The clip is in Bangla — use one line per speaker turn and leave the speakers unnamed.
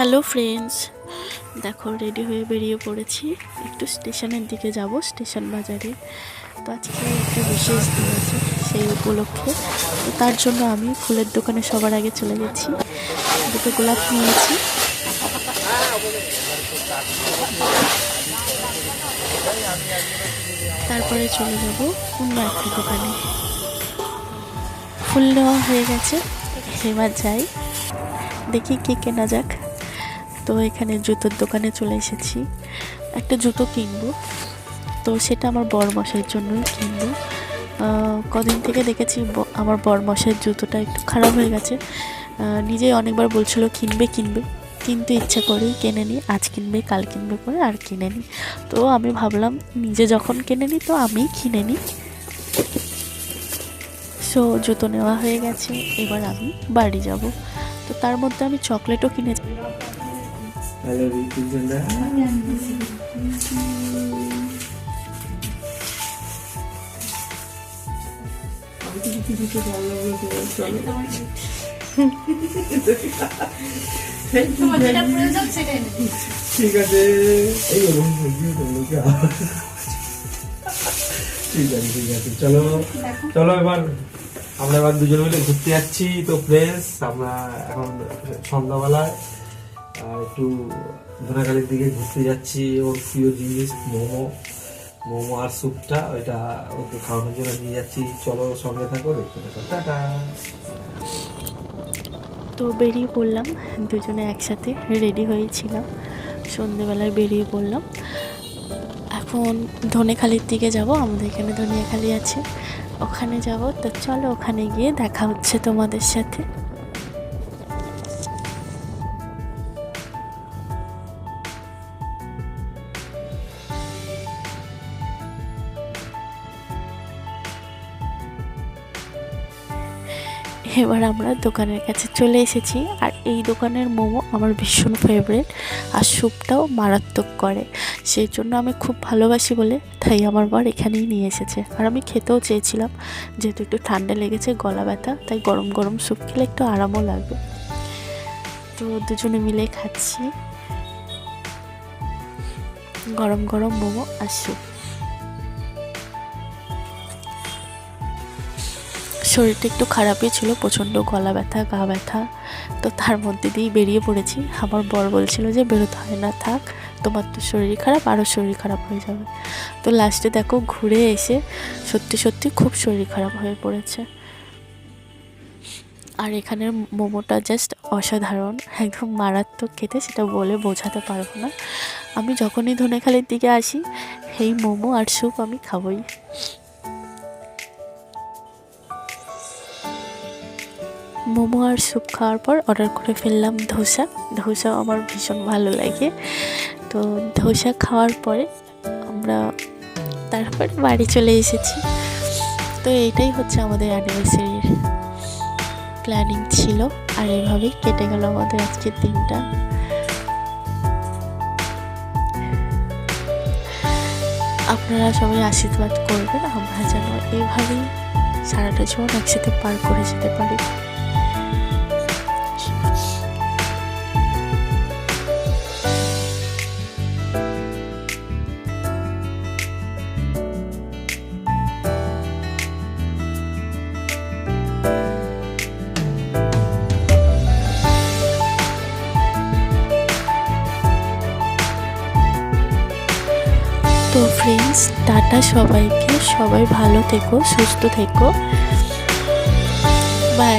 হ্যালো ফ্রেন্ডস দেখো রেডি হয়ে বেরিয়ে পড়েছি। একটু স্টেশনের দিকে যাব, স্টেশন বাজারে। তো আজকে একটা বিশেষ দিন আছে সেই উপলক্ষে। তো তার জন্য আমি ফুলের দোকানে সবার আগে চলে গেছি। দুটো গোলাপ নিয়েছি। তারপরে চলে যাব অন্য একটা দোকানে। ফুল নেওয়া হয়ে গেছে, এবার যাই। দেখি কি কেনা যাক। তো এখানে জুতোর দোকানে চলে এসেছি। একটা জুতো কিনবো। তো সেটা আমার বর মশাইয়ের জন্যই কিনবো। কদিন থেকে দেখেছি আমার বর মশাইয়ের জুতোটা একটু খারাপ হয়ে গেছে। নিজেই অনেকবার বলছিল কিনবে কিনবে। কিনতে ইচ্ছা করেই কেনে নি আজ কিনবে, কাল কিনবে করে আর কিনে নি তো আমি ভাবলাম, নিজে যখন কিনে নি তো আমিই কিনে নিই সো জুতো নেওয়া হয়ে গেছে। এবার আমি বাড়ি যাব। তো তার মধ্যে আমি চকলেটও কিনেছি।
হ্যালো ঋতুজনা ঠিক আছে। এই ওরকম বুঝিয়ে দেবো কি আর? ঠিক আছে ঠিক আছে। চলো চলো এবার। আমরা এবার দুজন মিলে ঘুরতে যাচ্ছি। তো ফ্রেন্ডস আমরা এখন সন্ধ্যাবেলায় একটু ধনাকালির দিকে ঘুরতে যাচ্ছি ওর প্রিয় জিনিস মোমো মোমো আর স্যুপটা, ওইটা ওকে খাওয়ানোর জন্য নিয়ে যাচ্ছি। চলো সঙ্গে থাকো থাকো। টাটা।
তো বেরিয়ে পড়লাম, দুজনে একসাথে রেডি হয়েছিলাম। সন্ধেবেলায় বেরিয়ে পড়লাম। এখন ধনেখালির দিকে যাব, আমাদের এখানে ধনিয়াখালি আছে। ওখানে যাব, তো চলো ওখানে গিয়ে দেখা হচ্ছে তোমাদের সাথে। এবার আমরা দোকানের কাছে চলে এসেছি আর এই দোকানের মোমো আমার ভীষণ ফেভারিট আর স্যুপটাও মারাত্মক করে। সেই জন্য আমি খুব ভালোবাসি বলে তাই আমার বর এখানেই নিয়ে এসেছে। আর আমি খেতেও চেয়েছিলাম, যেহেতু একটু ঠান্ডা লেগেছে, গলা ব্যথা, তাই গরম গরম স্যুপ খেলে একটু আরামও লাগবে। তো দুজনে মিলে খাচ্ছি। গরম গরম মোমো আর স্যুপ। শরীরটা একটু খারাপই ছিল, প্রচণ্ড গলা ব্যথা, গা ব্যথা। তো তার মধ্যে দিয়েই বেরিয়ে পড়েছি। আমার বর বলছিল যে, বেরোতে হয় না, থাক। তোমার তো শরীর খারাপ, আরও শরীর খারাপ হয়ে যাবে। তো লাস্টে দেখো, ঘুরে এসে সত্যি সত্যি খুব শরীর খারাপ হয়ে পড়েছে। আর এখানের মোমোটা জাস্ট অসাধারণ, একদম মারাত্মক খেতে, সেটা বলে বোঝাতে পারব না। আমি যখনই ধনেখালির দিকে আসি এই মোমো আর স্যুপ আমি খাবই। মোমো আর স্যুপ খাওয়ার পর অর্ডার করে ফেললাম ধোসা। ধোসা আমার ভীষণ ভালো লাগে। তো ধোসা খাওয়ার পরে আমরা তারপরে বাড়ি চলে এসেছি। তো এইটাই হচ্ছে আমাদের অ্যানিভার্সারির প্ল্যানিং ছিল। আর এইভাবেই কেটে গেল আমাদের আজকের দিনটা। আপনারা সবাই আশীর্বাদ করবেন। আমরা যেন এইভাবেই সারাটা জীবন একসাথে পার করে যেতে পারি। ফ্রেন্ডস টাটা সবাইকে। সবাই ভালো থেকো সুস্থ থেকো। বাই